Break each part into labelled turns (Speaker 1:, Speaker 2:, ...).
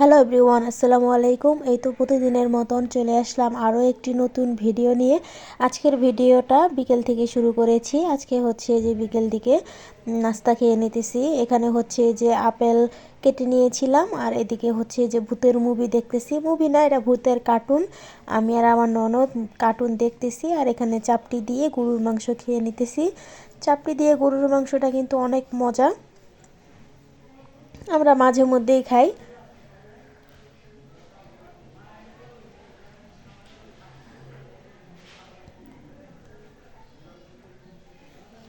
Speaker 1: Hello everyone আসসালামু আলাইকুম। এই তো প্রতিদিনের মতন চলে আসলাম আরও একটি নতুন ভিডিও নিয়ে। আজকের ভিডিওটা বিকেল থেকে শুরু করেছি। আজকে হচ্ছে যে বিকেল দিকে নাস্তা খেয়ে নিতেছি। এখানে হচ্ছে যে আপেল কেটে নিয়েছিলাম আর এদিকে হচ্ছে যে ভূতের মুভি দেখতেছি। মুভি না, এটা ভূতের কার্টুন। আমি আর আমার ননদ কার্টুন দেখতেছি আর এখানে চাপটি দিয়ে গরুর মাংস খেয়ে নিতেছি। চাপটি দিয়ে গরুর মাংসটা কিন্তু অনেক মজা। আমরা মাঝে মধ্যেই খাই।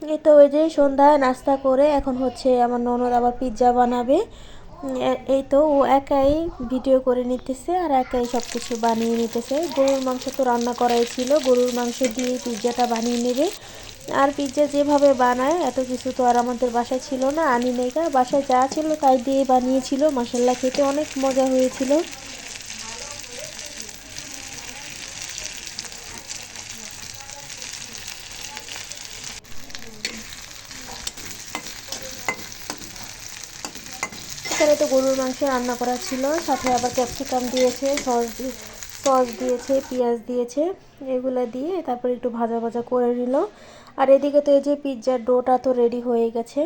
Speaker 1: এই তো ওই যে সন্ধ্যায় নাস্তা করে এখন হচ্ছে আমার ননদ আবার পিৎজা বানাবে। এই তো ও একাই ভিডিও করে নিতেছে আর একাই সব কিছু বানিয়ে নিতেছে। গরুর মাংস তো রান্না করাই ছিল, গরুর মাংস দিয়ে পিৎজাটা বানিয়ে নেবে। আর পিৎজা যেভাবে বানায়, এত কিছু তো আর আমাদের বাসায় ছিল না, আনি নেই বাসায় যা ছিল তাই দিয়ে বানিয়েছিল। মশলা খেতে অনেক মজা হয়েছিল। এখানে তো গরুর মাংস রান্না করা ছিল, সাথে আবার ক্যাপসিকাম দিয়েছে, সস সস দিয়েছে, পেঁয়াজ দিয়েছে, এগুলো দিয়ে তারপর একটু ভাজা ভাজা করে নিল। আর এদিকে তো এই যে পিৎজার ডোটা তো রেডি হয়ে গেছে।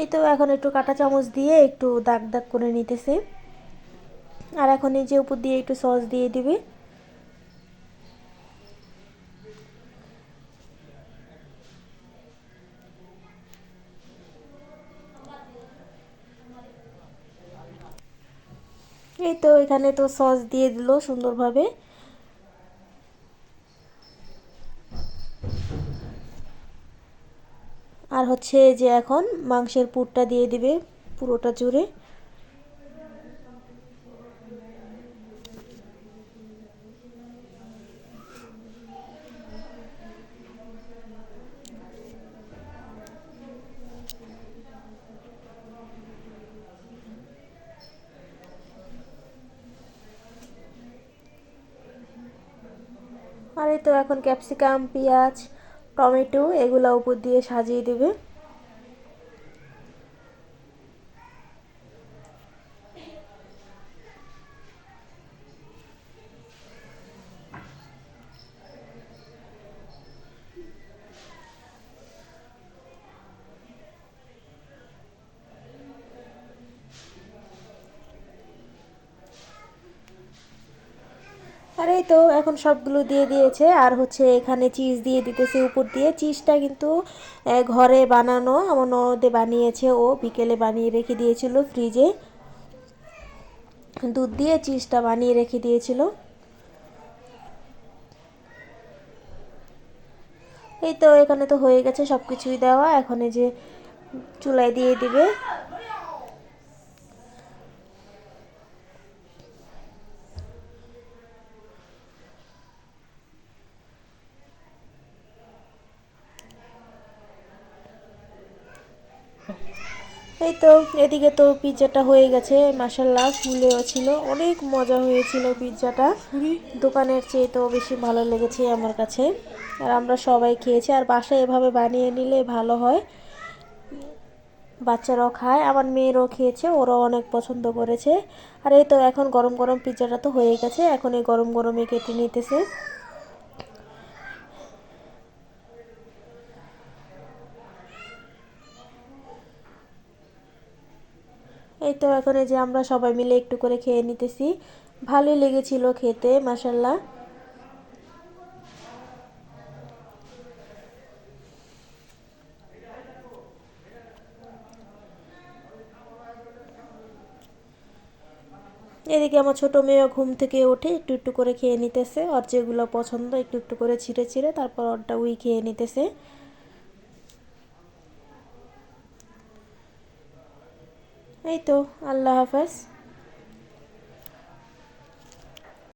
Speaker 1: এই তো এখন একটু কাঁটা চামচ দিয়ে একটু দাগ দাগ করে নিতেছে। আর এখন এই যে উপর দিয়ে একটু সস দিয়ে দিবে। এই তো এখানে তো সস দিয়ে দিল সুন্দরভাবে। আর হচ্ছে যে এখন মাংসের পুরটা দিয়ে দিবে পুরোটা জুড়ে। এই তো এখন ক্যাপসিকাম পেঁয়াজ টমেটো এগুলো উপর দিয়ে সাজিয়ে দেবে। আর এই তো এখন সবগুলো দিয়ে দিয়েছে। আর হচ্ছে এখানে চিজ দিয়ে দিতেছে উপর দিয়ে। চিজটা কিন্তু ঘরে বানানো আমার ননদে বানিয়েছে ও, বিকেলে বানিয়ে রেখে দিয়েছিল ফ্রিজে দুধ দিয়ে চিজটা বানিয়ে রেখে দিয়েছিল। এই তো এখানে তো হয়ে গেছে সব কিছুই দেওয়া। এখন এই যে চুলায় দিয়ে দিবে। এই তো এদিকে তো পিৎজাটা হয়ে গেছে মাসাল্লাহ ফুলেও ছিল অনেক মজা হয়েছিল পিৎজাটা দোকানের চেয়ে তো বেশি ভালো লেগেছে আমার কাছে। আর আমরা সবাই খেয়েছি আর বাসায় এভাবে বানিয়ে নিলে ভালো হয়। বাচ্চারাও খায় আমার মেয়েরও খেয়েছে ওরাও অনেক পছন্দ করেছে। আর এই তো এখন গরম গরম পিৎজাটা তো হয়ে গেছে এখন এই গরম গরমে কেটে নিতেছে। এই তো এখন এই যে আমরা সবাই মিলে একটু করে খেয়ে নিতেছি। ভালোই লেগেছিল খেতে মাসাল্লাহ এদিকে আমার ছোট মেয়েও ঘুম থেকে উঠে একটু একটু করে খেয়ে নিতেছে। আর যেগুলো পছন্দ একটু একটু করে ছিঁড়ে ছিঁড়ে তারপর ওরটা উই খেয়ে নিতেছে। এই তো আল্লাহ হাফেজ।